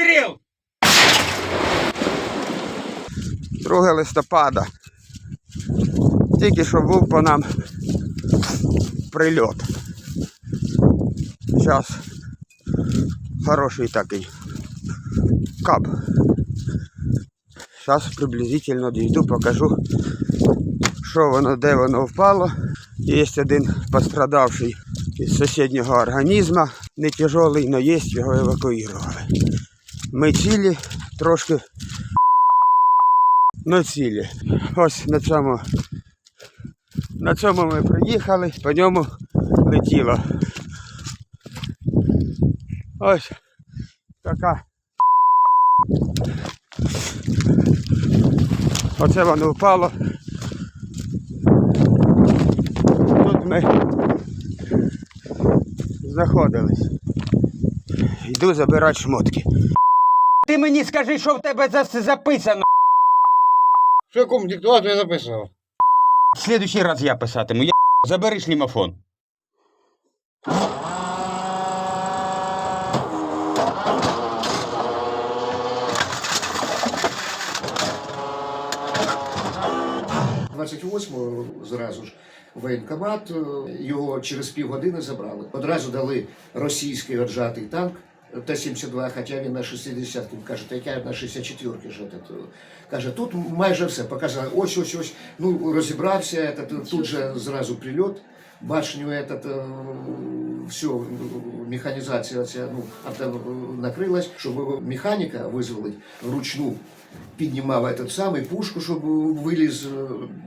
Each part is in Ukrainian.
Постріл! 2 листопада. Тільки що був по нам прильот. Зараз хороший такий кап. Зараз приблизительно дійду, покажу, що воно, де воно впало. Є один пострадавший із сусіднього організму, не тяжелий, але є, його евакуювали. Ми цілі, трошки на цілі. Ось на цьому. На цьому ми приїхали, по ньому летіло. Ось така. Оце воно впало. Тут ми знаходились. Йду забирати шмотки. Ти мені скажи, що в тебе за- записано. В якому диктату я записував? В следующий раз я писатиму. Я забери шлімофон. – 28-го зразу ж воєнкомат, е, його через півгодини забрали. Одразу дали російський отжатий танк Т-72, хоча він на 60-ки. Каже, та яка на 64-ки ж этот. е. Каже, тут майже все показали. Ось, ось, ось. Ну, розібрався, этот, тут же зразу прильот. Башню этот, е, все, механізація ця, ну, авто накрилась, щоб механіка визволить вручну піднімав этот самий пушку, щоб виліз, е,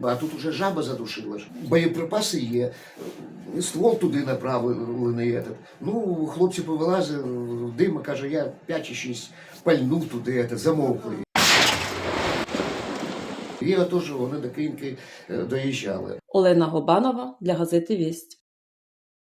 а тут уже жаба задушила. ж. Боєприпаси є, е, ствол туди направлений. Этот. Ну, хлопці повилазили, дима каже, я 5 чи 6 пальнув туди, замовкли. І теж вони до Київки е, доїжджали. Олена Гобанова для газети Вість.